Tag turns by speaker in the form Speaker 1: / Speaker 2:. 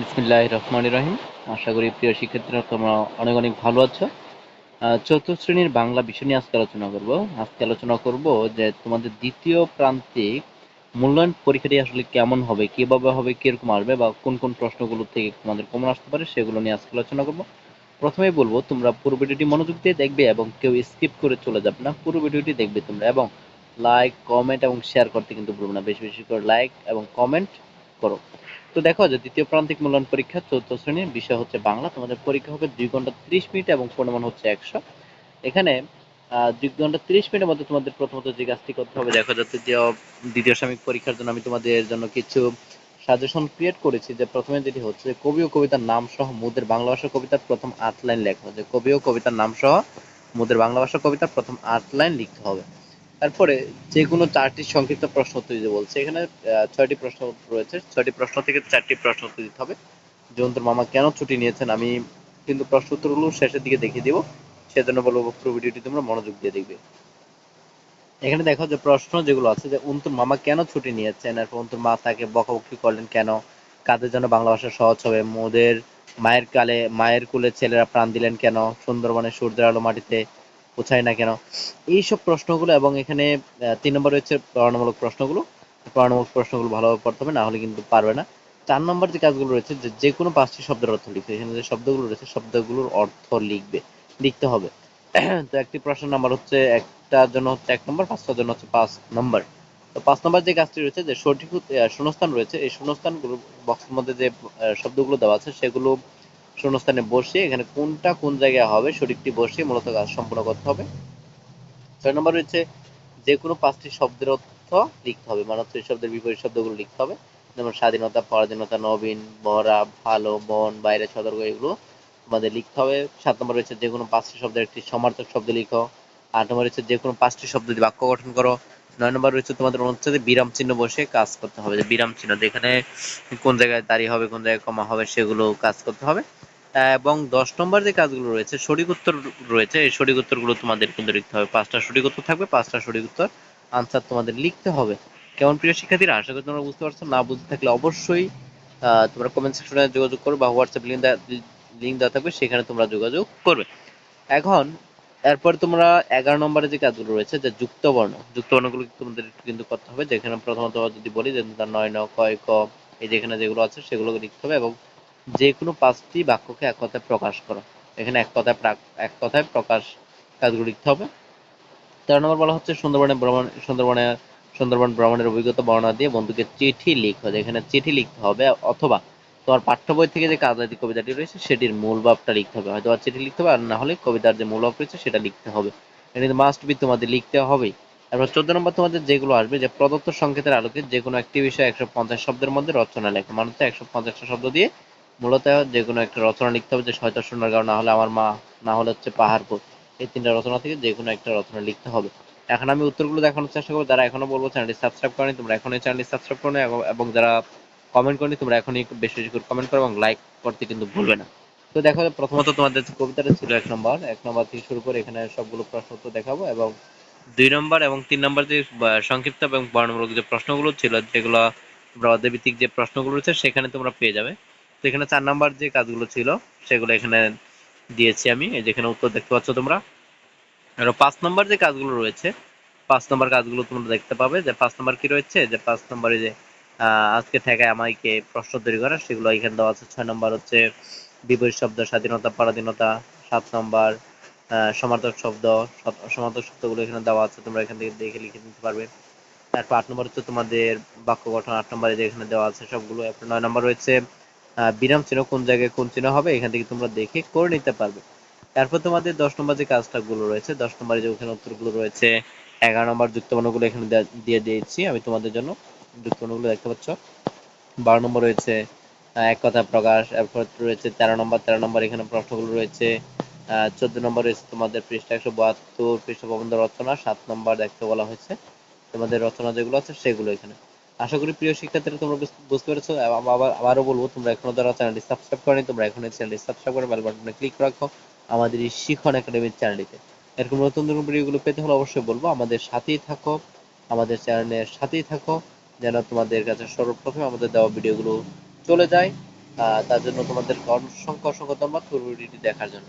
Speaker 1: বিসমিল্লাহ রহমান রহিম। আশা করি প্রিয় শিক্ষার্থীরা তোমরা অনেক অনেক ভালো আছো। চতুর্থ শ্রেণির বাংলা বিষয় নিয়ে আজকে আলোচনা করব। আজকে আলোচনা করব যে তোমাদের দ্বিতীয় প্রান্তিক মূল্যায়ন পরীক্ষাটি আসলে কেমন হবে, কীভাবে হবে, কীরকম আসবে বা কোন কোন প্রশ্নগুলো থেকে তোমাদের কমন আসতে পারে সেগুলো নিয়ে আজকে আলোচনা করব। প্রথমেই বলব, তোমরা পুরো ভিডিওটি মনোযোগ দিয়ে দেখবে এবং কেউ স্কিপ করে চলে যাবে না। পুরো ভিডিওটি দেখবে তোমরা এবং লাইক, কমেন্ট এবং শেয়ার করতে কিন্তু ভুলবে না। বেশি বেশি করে লাইক এবং কমেন্ট করো। তো দেখো যে দ্বিতীয় প্রান্তিক মূল্যায়ন পরীক্ষা চৌদ্দ শ্রেণির বিষয় হচ্ছে বাংলা। তোমাদের পরীক্ষা হবে দুই ঘণ্টা ত্রিশ মিনিট এবং পরিমাণ হচ্ছে একশো। এখানে দুই ঘণ্টা ত্রিশ মিনিটের মধ্যে তোমাদের প্রথমত যে কাজটি করতে হবে, দেখা যাচ্ছে যে দ্বিতীয় সাময়িক পরীক্ষার জন্য আমি তোমাদের জন্য কিছু সাজেশন ক্রিয়েট করেছি। যে প্রথমে যেটি হচ্ছে যে, কবি ও কবিতার নাম সহ মুদের বাংলা ভাষা কবিতার প্রথম আট লাইন লেখো যে কবি ও কবিতার নাম সহ মুদের বাংলা ভাষা কবিতার প্রথম আট লাইন লিখতে হবে। তারপরে যে কোনো চারটি সংক্ষিপ্ত প্রশ্ন উত্তর দিতে বলছে। এখানে ছয়টি প্রশ্ন রয়েছে। ছয়টি প্রশ্ন থেকে চারটি প্রশ্ন উত্তর দিতে হবে। জয়ন্তর মামা, কেন ছুটি নিয়েছেন? আমি কিন্তু প্রশ্ন উত্তরগুলো শেষের দিকে দেখিয়ে দিব। সেজন্য বলব, পুরো ভিডিওটি তোমরা মনোযোগ দিয়ে দেখবে। এখানে দেখো যে প্রশ্ন যেগুলো আছে যে অন্তুর মামা কেন ছুটি নিয়েছেন? এরপর অন্তুর মা তাকে বকাবকি করলেন, কেন? কাদের জন্য বাংলা ভাষা সহজ হবে? মোদের মায়ের কালে, মায়ের কুলে ছেলেরা প্রাণ দিলেন কেন? সুন্দরবনে সূর্যের আলো মাটিতে পৌঁছায় না কেন। এইসব প্রশ্নগুলো এবং এখানে তিন নম্বর রয়েছে পড়ানোমূলক প্রশ্নগুলো। পড়ানোমূলক প্রশ্নগুলো ভালোভাবে পড়তে হবে, না হলে কিন্তু পারবে না। চার নম্বর যে কাজগুলো রয়েছে, যে যে কোনো পাঁচটি শব্দের অর্থ লিখবে এখানে যে শব্দগুলো রয়েছে, শব্দগুলোর অর্থ লিখবে, লিখতে হবে। তো একটি প্রশ্ন নাম্বার হচ্ছে, একটার জন্য হচ্ছে এক নম্বর, পাঁচটার জন্য হচ্ছে পাঁচ নম্বর। তো পাঁচ নম্বর যে কাজটি রয়েছে, যে সঠিক শূন্যস্থান রয়েছে, এই শূন্যস্থানগুলো বক্সের মধ্যে যে শব্দগুলো দেওয়া আছে, সেগুলো শূন্যস্থানে বসিয়ে এখানে কোনটা কোন জায়গায় হবে, সঠিকটি বসিয়ে মূলত কাজ সম্পূর্ণ করতে হবে। ছয় নম্বর রয়েছে যে কোনো পাঁচটি শব্দের অর্থ লিখতে হবে মানে হচ্ছে শব্দের বিপরীত শব্দগুলো লিখতে হবে। যেমন স্বাধীনতা, পরাধীনতা, নবীন ভরা ভালো বন বাইরে, সতর্ক, এগুলো তোমাদের লিখতে হবে। সাত নম্বর রয়েছে যে কোনো পাঁচটি শব্দের একটি সমার্থক শব্দ লিখো। আট নম্বর রয়েছে যে কোনো পাঁচটি শব্দ দিয়ে বাক্য গঠন করো। নয় নম্বর রয়েছে তোমাদের অনুচ্ছেদে বিরাম চিহ্ন বসে কাজ করতে হবে, যে বিরাম চিহ্ন যেখানে কোন জায়গায় দাঁড়িয়ে হবে, কোন জায়গায় কমা হবে, সেগুলো কাজ করতে হবে। এবং দশ নম্বর যে কাজগুলো রয়েছে, সঠিক উত্তর রয়েছে, এই সঠিক উত্তরগুলো তোমাদের কিন্তু লিখতে হবে। পাঁচটা সঠিক উত্তর থাকবে, পাঁচটা সঠিক উত্তর আনসার তোমাদের লিখতে হবে। কেমন প্রিয় শিক্ষার্থীরা, আশা করি তোমরা বুঝতে পারছ। না বুঝতে থাকলে অবশ্যই তোমরা কমেন্ট সেকশনে যোগাযোগ করো বা হোয়াটসঅ্যাপ লিঙ্ক দেওয়া থাকবে, সেখানে তোমরা যোগাযোগ করবে। এখন এরপর তোমরা এগারো নম্বরে যে কাজগুলো রয়েছে, যে যুক্ত বর্ণ যুক্ত বর্ণগুলো তোমাদের কিন্তু করতে হবে, যেখানে প্রথমত যদি বলি যে তার নয় ন কয় ক, এই যেখানে যেগুলো আছে সেগুলো লিখতে হবে এবং যে কোনো পাঁচটি বাক্যকে এক কথায় প্রকাশ করো। এখানে এক কথায় এক কথায় প্রকাশ কাজগুলো লিখতে হবে। তেরো নম্বর বলা হচ্ছে সুন্দরবনে ভ্রমণ, সুন্দরবনে সুন্দরবন ভ্রমণের অভিজ্ঞতা বর্ণনা দিয়ে বন্ধুকে চিঠি লিখো, যেখানে চিঠি লিখতে হবে অথবা তোমার পাঠ্য বই থেকে যে কাজলাদি কবিতাটি রয়েছে, সেটির মূল ভাবটা লিখতে হবে। হয়তো চিঠি লিখতে হবে, আর না হলে কবিতার যে মূল ভাব রয়েছে, সেটা লিখতে হবে। এটা মাস্ট বি তোমাদের লিখতে হবেই। তারপর চোদ্দ নম্বর তোমাদের যেগুলো আসবে, যে প্রদত্ত সংকেতের আলোকে যে কোনো একটি বিষয় একশো পঞ্চাশ শব্দের মধ্যে রচনা লেখো। মানে হচ্ছে একশো পঞ্চাশটা শব্দ দিয়ে মূলত যে কোনো একটা রচনা লিখতে হবে, যে হয়তো সোনারগাঁও না হলে আমার মা, না হলে হচ্ছে পাহাড়পুর। এই তিনটা রচনা থেকে যে কোনো একটা রচনা লিখতে হবে। এখন আমি উত্তরগুলো দেখানোর চেষ্টা করব। যারা এখনও বলব চ্যানেলটি সাবস্ক্রাইব করেনি, তোমরা এখনই চ্যানেলটি সাবস্ক্রাইব করো এবং যারা কমেন্ট করনি, তোমরা এখনই বেশি বেশি করে কমেন্ট করো এবং লাইক করতে কিন্তু ভুলবে না। তো দেখো, প্রথমত তোমাদের কবিতাটা ছিল এক নম্বর এক নম্বর থেকে শুরু করে এখানে সবগুলো প্রশ্ন উত্তর দেখাবো এবং দুই নম্বর এবং তিন নম্বর যে সংক্ষিপ্ত এবং বর্ণমূলক যে প্রশ্নগুলো ছিল, যেগুলো তোমরা অধ্যায়ভিত্তিক যে প্রশ্নগুলো রয়েছে, সেখানে তোমরা পেয়ে যাবে। তো এখানে চার নম্বর যে কাজগুলো ছিল, সেগুলো এখানে দিয়েছি আমি, এই যেখানে উত্তর দেখতে পাচ্ছ তোমরা। আর পাঁচ নম্বর যে কাজগুলো রয়েছে, পাঁচ নম্বর কাজগুলো তোমরা দেখতে পাবে যে পাঁচ নম্বর কি রয়েছে? যে পাঁচ নম্বরে যে আজকে ঠেকায় আমাকে প্রশ্ন তৈরি করা সেগুলো এখানে দেওয়া আছে। ছয় নম্বর হচ্ছে, বিপরীত শব্দ, স্বাধীনতা, পরাধীনতা, সাত নম্বর সমার্থক শব্দ সমার্থক শব্দগুলো এখানে দেওয়া আছে, তোমরা এখান থেকে দেখে লিখে নিতে পারবে। তারপর আট নম্বর হচ্ছে, তোমাদের বাক্য গঠন আট নম্বরে যে এখানে দেওয়া আছে সবগুলো। এরপর নয় নম্বর রয়েছে বিরাম চিহ্ন কোন জায়গায় কোন চিহ্ন হবে, এখান থেকে তোমরা দেখে করে নিতে পারবে। তারপর তোমাদের দশ নম্বর যে কাজটা গুলো রয়েছে, দশ নম্বরে যে ওখানে উত্তরগুলো রয়েছে, এগারো নম্বর যুক্তবর্ণগুলো এখানে দিয়ে দিয়েছি, আমি তোমাদের জন্য যুক্তবর্ণগুলো দেখতে পাচ্ছ। বারো নম্বর রয়েছে এক কথা প্রকাশ। এরপর রয়েছে তেরো নম্বর তেরো নম্বর এখানে প্রশ্নগুলো রয়েছে। চোদ্দ নম্বর রয়েছে তোমাদের পৃষ্ঠা একশো বাহাত্তর, পৃষ্ঠা প্রবন্ধ রচনা। সাত নম্বর দেখতে বলা হয়েছে। তোমাদের রচনা যেগুলো আছে সেগুলো এখানে। আশা করি প্রিয় শিক্ষার্থীরা তোমরা বুঝতে পেরেছ। আবার, আবারও বলব, তোমরা এখনও যারা চ্যানেলটি সাবস্ক্রাইব করেনি, তোমরা এখনই চ্যানেলটি সাবস্ক্রাইব করে বেল বাটনে ক্লিক রাখো আমাদের এই শিখন একাডেমির চ্যানেলটিতে। এরকম নতুন নতুন ভিডিওগুলো পেতে হলে অবশ্যই বলব, আমাদের সাথেই থাকো, আমাদের চ্যানেলের সাথেই থাকো। যেন তোমাদের কাছে সর্বপ্রথমে আমাদের দেওয়া ভিডিওগুলো চলে যায় তার জন্য তোমাদের অসংখ্য অসংখ্য ধন্যবাদ। পুরো ভিডিওটি দেখার জন্য।